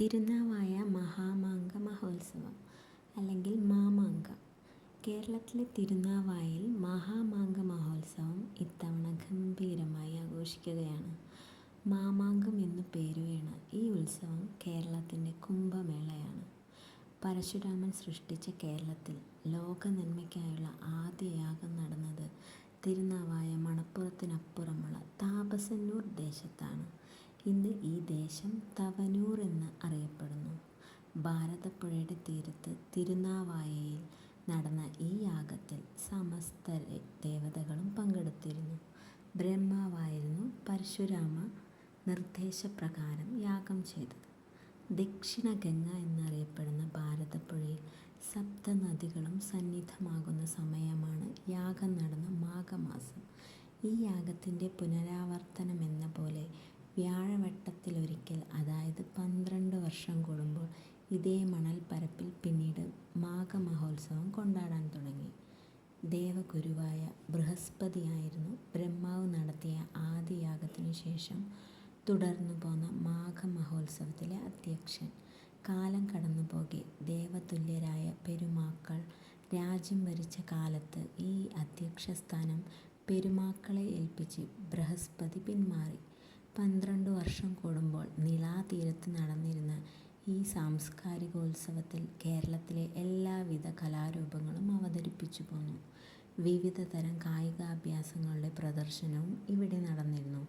തിരുനാവായ മഹാമാങ്ക മഹോത്സവം അല്ലെങ്കിൽ മാമാങ്ക. കേരളത്തിലെ തിരുനാവായിൽ മഹാമാങ്ക മഹോത്സവം ഇത്തവണ ഗംഭീരമായി ആഘോഷിക്കുകയാണ്. മാമാങ്കം എന്നു പേരുവീണ ഈ ഉത്സവം കേരളത്തിന്റെ കുംഭമേളയാണ്. പരശുരാമൻ സൃഷ്ടിച്ച കേരളത്തിൽ ലോക നന്മയ്ക്കായുള്ള ആദ്യ യാഗം നടന്നത് തിരുനാവായ മണപ്പുറത്തിനപ്പുറമുള്ള താപസന്നൂർ ദേശത്താണ്. ഇന്ന് ഈ ദേശം തവനൂർ എന്ന് അറിയപ്പെടുന്നു. ഭാരതപ്പുഴയുടെ തീരത്ത് തിരുനാവായയിൽ നടന്ന ഈ യാഗത്തിൽ സമസ്ത ദേവതകളും പങ്കെടുത്തിരുന്നു. ബ്രഹ്മാവായിരുന്നു പരശുരാമ നിർദ്ദേശപ്രകാരം യാഗം ചെയ്തത്. ദക്ഷിണ ഗംഗ എന്നറിയപ്പെടുന്ന ഭാരതപ്പുഴയിൽ സപ്തനദികളും സന്നിധമാകുന്ന സമയമാണ് യാഗം നടന്ന മാഘമാസം. ഈ യാഗത്തിന്റെ പുനരാവർത്തനമെന്ന പോലെ വ്യാഴവട്ടത്തിലൊരിക്കൽ അതായത് പന്ത്രണ്ട് വർഷം കൂടുമ്പോൾ ഇതേ മണൽപ്പരപ്പിൽ പിന്നീട് മാഘമഹോത്സവം കൊണ്ടാടാൻ തുടങ്ങി. ദേവഗുരുവായ ബൃഹസ്പതിയായിരുന്നു ബ്രഹ്മാവ് നടത്തിയ ആദിയാഗത്തിനു ശേഷം തുടർന്നു പോന്ന മാഘമഹോത്സവത്തിലെ അധ്യക്ഷൻ. കാലം കടന്നു പോകെ ദേവതുല്യരായ പെരുമാക്കൾ രാജ്യം ഭരിച്ച കാലത്ത് ഈ അധ്യക്ഷസ്ഥാനം പെരുമാക്കളെ ഏൽപ്പിച്ച് ബൃഹസ്പതി പിന്മാറി. പന്ത്രണ്ടു വർഷം കൂടുമ്പോൾ നിലാതീരത്ത് നടന്നിരുന്ന ഈ സാംസ്കാരികോത്സവത്തിൽ കേരളത്തിലെ എല്ലാവിധ കലാരൂപങ്ങളും അവതരിപ്പിച്ചു പോന്നു. വിവിധ തരം കായികാഭ്യാസങ്ങളുടെ പ്രദർശനവും ഇവിടെ നടന്നിരുന്നു.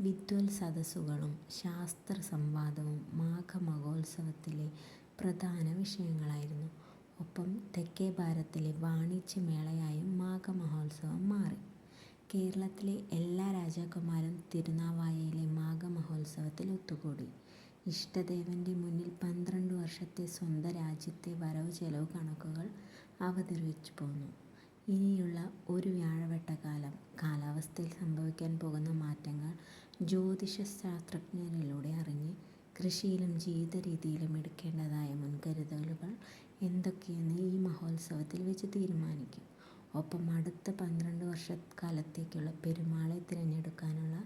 വിദ്വൽ സദസ്സുകളും ശാസ്ത്ര സംവാദവും മാഘമഹോത്സവത്തിലെ പ്രധാന വിഷയങ്ങളായിരുന്നു. ഒപ്പം തെക്കേ ഭാരതത്തിലെ വാണിജ്യമേളയായും മാഘമഹോത്സവം മാറി. കേരളത്തിലെ എല്ലാ രാജാക്കന്മാരും തിരുനാവായയിലെ മാഘമഹോത്സവത്തിൽ ഒത്തുകൂടി. ഇഷ്ടദേവന്റെ മുന്നിൽ പന്ത്രണ്ട് വർഷത്തെ സ്വന്തം രാജ്യത്തെ വരവ് ചെലവ് കണക്കുകൾ അവതരിപ്പിച്ചു പോന്നു. ഇനിയുള്ള ഒരു വ്യാഴവട്ടക്കാലം കാലാവസ്ഥയിൽ സംഭവിക്കാൻ പോകുന്ന മാറ്റങ്ങൾ ജ്യോതിഷശാസ്ത്രജ്ഞരിലൂടെ അറിഞ്ഞ് കൃഷിയിലും ജീവിതരീതിയിലും എടുക്കേണ്ടതായ മുൻകരുതലുകൾ എന്തൊക്കെയെന്ന് ഈ മഹോത്സവത്തിൽ വെച്ച് തീരുമാനിക്കും. ഒപ്പം അടുത്ത പന്ത്രണ്ട് വർഷക്കാലത്തേക്കുള്ള പെരുമാളെ തിരഞ്ഞെടുക്കാനുള്ള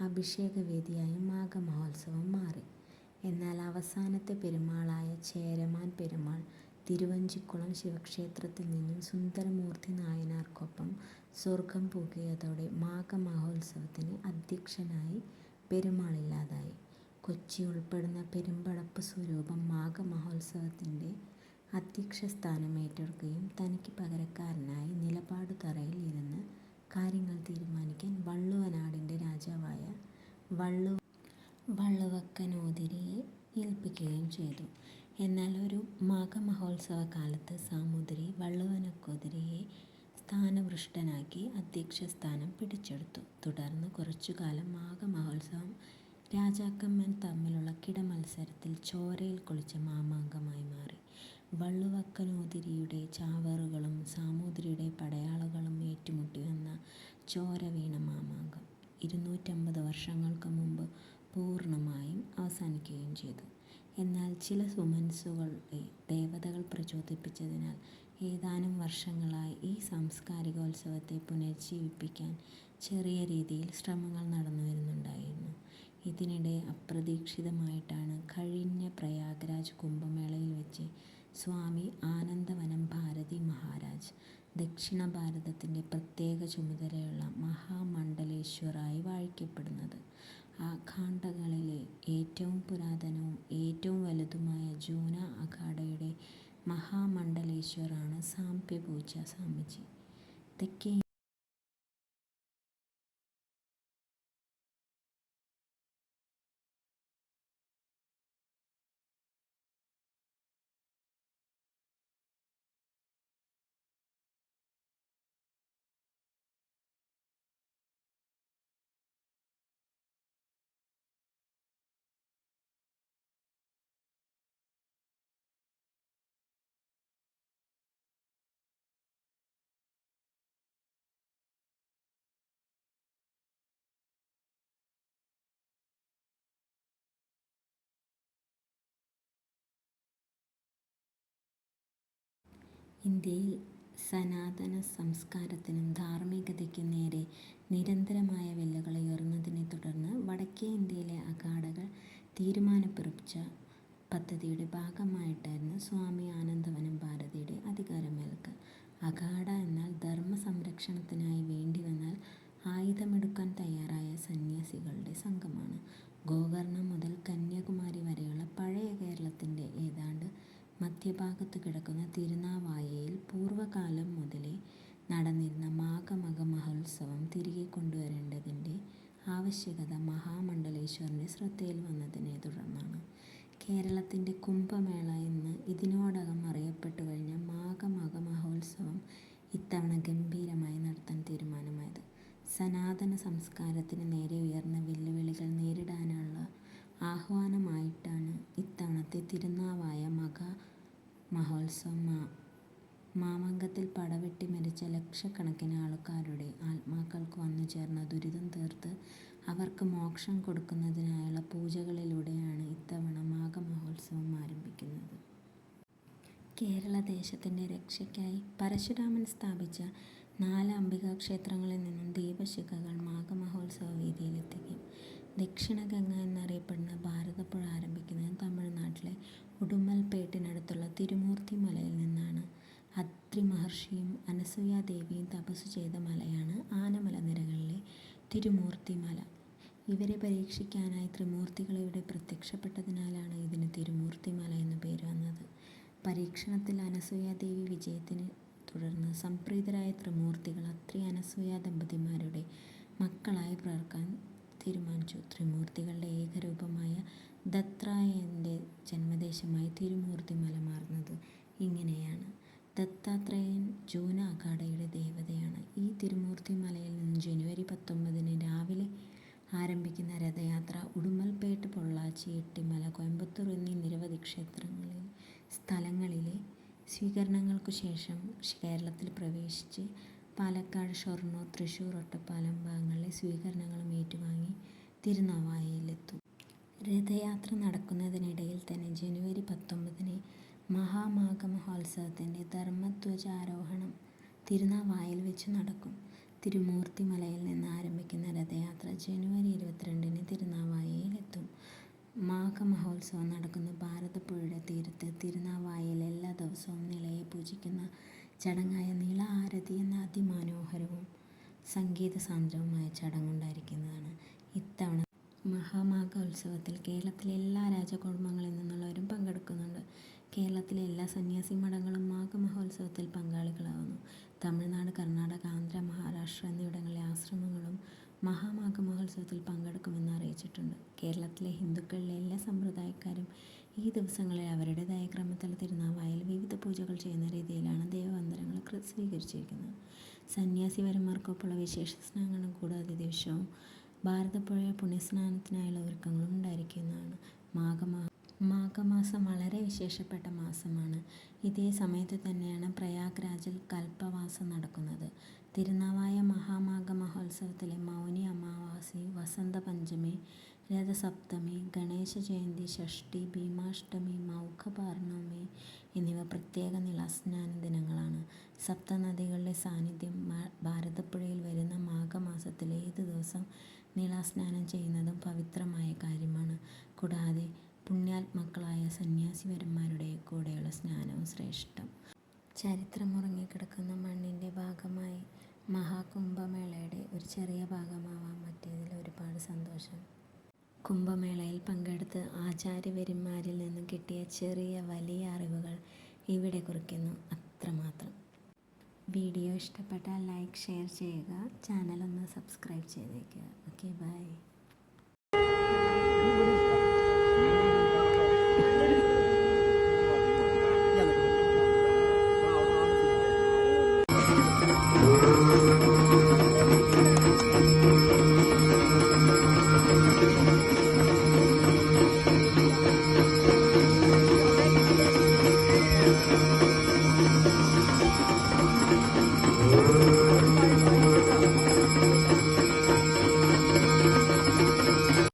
അഭിഷേകവേദിയായും മാഘമഹോത്സവം മാറി. എന്നാൽ അവസാനത്തെ പെരുമാളായ ചേരമാൻ പെരുമാൾ തിരുവഞ്ചിക്കുളം ശിവക്ഷേത്രത്തിൽ നിന്നും സുന്ദരമൂർത്തി നായനാർക്കൊപ്പം സ്വർഗം പൂകിയതോടെ മാഘമഹോത്സവത്തിന് അധ്യക്ഷനായി പെരുമാളില്ലാതായി. കൊച്ചി ഉൾപ്പെടുന്ന പെരുമ്പടപ്പ് സ്വരൂപം മാഘമഹോത്സവത്തിന്റെ അധ്യക്ഷസ്ഥാനം ഏറ്റെടുക്കുകയും തനിക്ക് പകരക്കാരനായി നിലപാടുതറയിൽ ഇരുന്ന് കാര്യങ്ങൾ തീരുമാനിക്കാൻ വള്ളുവനാടിന്റെ രാജാവായ വള്ളു വള്ളുവക്കനോതിരിയെ ഏൽപ്പിക്കുകയും ചെയ്തു. എന്നാൽ ഒരു മാഘമഹോത്സവകാലത്ത് സാമൂതിരി വള്ളുവനക്കോതിരിയെ സ്ഥാനഭ്രഷ്ടനാക്കി അധ്യക്ഷസ്ഥാനം പിടിച്ചെടുത്തു. തുടർന്ന് കുറച്ചുകാലം മാഘമഹോത്സവം രാജാക്കന്മാർ തമ്മിലുള്ള കിടമത്സരത്തിൽ ചോരയിൽ കുളിച്ച മാമാങ്കമായി മാറി. വള്ളുവക്കനോതിരിയുടെ ചാവറുകളും സാമൂതിരിയുടെ പടയാളകളും ഏറ്റുമുട്ടി വന്ന ചോര വീണ മാമാങ്കം ഇരുന്നൂറ്റമ്പത് വർഷങ്ങൾക്ക് മുമ്പ് പൂർണമായും അവസാനിക്കുകയും ചെയ്തു. എന്നാൽ ചില സുമനസ്സുകളെ ദേവതകൾ പ്രചോദിപ്പിച്ചതിനാൽ ഏതാനും വർഷങ്ങളായി ഈ സാംസ്കാരികോത്സവത്തെ പുനരുജ്ജീവിപ്പിക്കാൻ ചെറിയ രീതിയിൽ ശ്രമങ്ങൾ നടന്നു വരുന്നുണ്ടായിരുന്നു. ഇതിനിടെ അപ്രതീക്ഷിതമായിട്ടാണ് കഴിഞ്ഞ പ്രയാഗ്രാജ് കുംഭമേളയിൽ വെച്ച് സ്വാമി ആനന്ദവനം ഭാരതി മഹാരാജ്. ദക്ഷിണ ഭാരതത്തിന്റെ പ്രത്യേക ചുമതലയുള്ള മഹാമണ്ഡലേശ്വറായി വാഴിക്കപ്പെടുന്നത്. അഖാഡകളിലെ ഏറ്റവും പുരാതനവും ഏറ്റവും വലുതുമായ ജൂന അഖാഡയുടെ മഹാമണ്ഡലേശ്വറാണ് സാംപ്യപൂജ സ്വാമിജി. തെക്കേ ഇന്ത്യയിൽ സനാതന സംസ്കാരത്തിനും ധാർമ്മികതയ്ക്കും നേരെ നിരന്തരമായ വെല്ലുകളെ ഉയർന്നതിനെ തുടർന്ന് വടക്കേ ഇന്ത്യയിലെ അഖാഡകൾ തീരുമാനപ്പെറിച്ച പദ്ധതിയുടെ ഭാഗമായിട്ടായിരുന്നു സ്വാമി ആനന്ദവനം ഭാരതിയുടെ അധികാരമേൽക്കൽ. അഖാഡ എന്നാൽ ധർമ്മ സംരക്ഷണത്തിനായി വേണ്ടി വന്നാൽ ആയുധമെടുക്കാൻ തയ്യാറായ സന്യാസികളുടെ സംഘമാണ്. ഗോകർണം മുതൽ കന്യാകുമാരി വരെയുള്ള പഴയ കേരളത്തിന്റെ ഏതാണ്ട് മധ്യഭാഗത്ത് കിടക്കുന്ന തിരുനാവായയിൽ ആവശ്യകത മഹാമണ്ഡലേശ്വറിന്റെ ശ്രദ്ധയിൽ വന്നതിനെ തുടർന്നാണ് കേരളത്തിന്റെ കുംഭമേള എന്ന് ഇതിനോടകം അറിയപ്പെട്ടു കഴിഞ്ഞ മാഘമാഘ മഹോത്സവം ഇത്തവണ ഗംഭീരമായി നടത്താൻ തീരുമാനമായത്. സനാതന സംസ്കാരത്തിന് നേരെ ഉയർന്ന വെല്ലുവിളികൾ നേരിടാനുള്ള ആഹ്വാനമായിട്ടാണ് ഇത്തവണത്തെ തിരുനാവായ മകമഹോത്സവം. മാമംഗത്തിൽ പടവെട്ടി മരിച്ച ലക്ഷക്കണക്കിന് ആൾക്കാരുടെ ആത്മാക്കൾക്ക് വന്നു ചേർന്ന ദുരിതം തീർത്ത് അവർക്ക് മോക്ഷം കൊടുക്കുന്നതിനായുള്ള പൂജകളിലൂടെയാണ് ഇത്തവണ മാഘമഹോത്സവം ആരംഭിക്കുന്നത്. കേരള ദേശത്തിന്റെ രക്ഷയ്ക്കായി പരശുരാമൻ സ്ഥാപിച്ച നാല് അംബികാക്ഷേത്രങ്ങളിൽ നിന്നും ദീപശിഖകൾ മാഘമഹോത്സവ മാഘമഹോത്സവവേദിയിലെത്തിക്കും. ദക്ഷിണഗംഗ എന്നറിയപ്പെടുന്ന ഭാരതപ്പുഴ ആരംഭിക്കുന്നത് തമിഴ്നാട്ടിലെ ഉടുമൽപേട്ടിനടുത്തുള്ള തിരുമൂർത്തിമലയിൽ നിന്നാണ്. അത്രിമഹർഷിയും അനസൂയാദേവിയും തപസ് ചെയ്ത തിരുമൂർത്തിമല. ഇവരെ പരീക്ഷിക്കാനായി ത്രിമൂർത്തികൾ ഇവിടെ പ്രത്യക്ഷപ്പെട്ടതിനാലാണ് ഇതിന് തിരുമൂർത്തിമല എന്നു പേര് വന്നത്. പരീക്ഷണത്തിൽ അനസൂയാദേവി വിജയത്തിന് തുടർന്ന് സംപ്രീതരായ ത്രിമൂർത്തികൾ അത്രി-അനസൂയ ദമ്പതിമാരുടെ മക്കളായി പ്രാർക്കാൻ തീരുമാനിച്ചു. ത്രിമൂർത്തികളുടെ ഏകരൂപമായ ദത്രായന്റെ ജന്മദേശമായി തിരുമൂർത്തിമല മാറുന്നത് ഇങ്ങനെയാണ്. ദത്താത്രേയൻ ജൂന അഖാഡയുടെ ദേവതയാണ്. ഈ തിരുമൂർത്തി മലയിൽ നിന്ന് ജനുവരി പത്തൊമ്പതിന് രാവിലെ ആരംഭിക്കുന്ന രഥയാത്ര ഉടുമൽപേട്ട്, പൊള്ളാച്ചി, എട്ടിമല, കോയമ്പത്തൂർ എന്നീ നിരവധി ക്ഷേത്രങ്ങളിൽ സ്ഥലങ്ങളിലെ സ്വീകരണങ്ങൾക്കു ശേഷം കേരളത്തിൽ പ്രവേശിച്ച് പാലക്കാട്, ഷൊർണൂർ, തൃശ്ശൂർ, ഒറ്റപ്പാലം ഭാഗങ്ങളിലെ സ്വീകരണങ്ങളും ഏറ്റുവാങ്ങി തിരുനാവായയിലെത്തും. രഥയാത്ര നടക്കുന്നതിനിടയിൽ തന്നെ ജനുവരി പത്തൊമ്പതിന് മഹാമാഘമഹോത്സവത്തിന്റെ ധർമ്മധ്വജാരോഹണം തിരുനാവായിൽ വെച്ച് നടക്കും. തിരുമൂർത്തി മലയിൽ നിന്ന് ആരംഭിക്കുന്ന രഥയാത്ര ജനുവരി ഇരുപത്തിരണ്ടിന് തിരുനാവായിൽ എത്തും. മാഘമഹോത്സവം നടക്കുന്ന ഭാരതപ്പുഴയുടെ തീരത്ത് തിരുനാവായയിൽ എല്ലാ ദിവസവും നിലയെ പൂജിക്കുന്ന ചടങ്ങായ നീള ആരതി എന്ന അതിമനോഹരവും സംഗീതസാന്ദ്രവുമായ ചടങ്ങുണ്ടായിരിക്കുന്നതാണ്. ഇത്തവണത്തെ മഹാമാഘോത്സവത്തിൽ കേരളത്തിലെ എല്ലാ രാജകുടുംബങ്ങളിൽ നിന്നുള്ളവരും പങ്കെടുക്കുന്നുണ്ട്. കേരളത്തിലെ എല്ലാ സന്യാസി മഠങ്ങളും മാഘ മഹോത്സവത്തിൽ പങ്കാളികളാകുന്നു. തമിഴ്നാട്, കർണാടക, ആന്ധ്ര, മഹാരാഷ്ട്ര എന്നിവിടങ്ങളിലെ ആശ്രമങ്ങളും മഹാമാഘമഹോത്സവത്തിൽ പങ്കെടുക്കുമെന്ന് അറിയിച്ചിട്ടുണ്ട്. കേരളത്തിലെ ഹിന്ദുക്കളിലെ എല്ലാ സമ്പ്രദായക്കാരും ഈ ദിവസങ്ങളിൽ അവരുടേതായ ക്രമത്തിൽ തിരുനാവായൽ വിവിധ പൂജകൾ ചെയ്യുന്ന രീതിയിലാണ് ദേവവന്ദനങ്ങൾ സ്വീകരിച്ചിരിക്കുന്നത്. വിശേഷ സ്നാനങ്ങളും കൂടാതെ ദിവസവും ഭാരതപ്പുഴ പുണ്യസ്നാനത്തിനായുള്ള ഒരുക്കങ്ങളും ഉണ്ടായിരിക്കുന്നതാണ്. മാഘമാസം വളരെ വിശേഷപ്പെട്ട മാസമാണ്. ഇതേ സമയത്ത് തന്നെയാണ് പ്രയാഗ്രാജിൽ കൽപ്പവാസം നടക്കുന്നത്. തിരുനാവായ മഹാമാഘ മഹോത്സവത്തിലെ മൗനി അമാവാസി, വസന്തപഞ്ചമി, രഥസപ്തമി, ഗണേശ ജയന്തി ഷഷ്ടി ഭീമാഷ്ടമി, മൗഘപൗർണമി എന്നിവ പ്രത്യേക നിളസ്നാന ദിനങ്ങളാണ്. സപ്തനദികളുടെ സാന്നിധ്യം ഭാരതപ്പുഴയിൽ വരുന്ന മാഘമാസത്തിലെ ഏത് ദിവസം നിളാസ്നാനം ചെയ്യുന്നതും പവിത്രമായ കാര്യമാണ്. കൂടാതെ പുണ്യാത്മാക്കളായ സന്യാസിവരന്മാരുടെ കൂടെയുള്ള സ്നാനവും ശ്രേഷ്ഠം. ചരിത്രമുറങ്ങിക്കിടക്കുന്ന മണ്ണിന്റെ ഭാഗമായി മഹാകുംഭമേളയുടെ ഒരു ചെറിയ ഭാഗമാവാൻ പറ്റിയതിൽ ഒരുപാട് സന്തോഷം. കുംഭമേളയിൽ പങ്കെടുത്ത് ആചാര്യവര്യന്മാരിൽ നിന്നും കിട്ടിയ ചെറിയ വലിയ അറിവുകൾ ഇവിടെ കുറിക്കുന്നു. അത്രമാത്രം. വീഡിയോ ഇഷ്ടപ്പെട്ടാൽ ലൈക്ക്, ഷെയർ ചെയ്യുക. ചാനലൊന്ന് സബ്സ്ക്രൈബ് ചെയ്തേക്കുക. Okay bye. Thank you.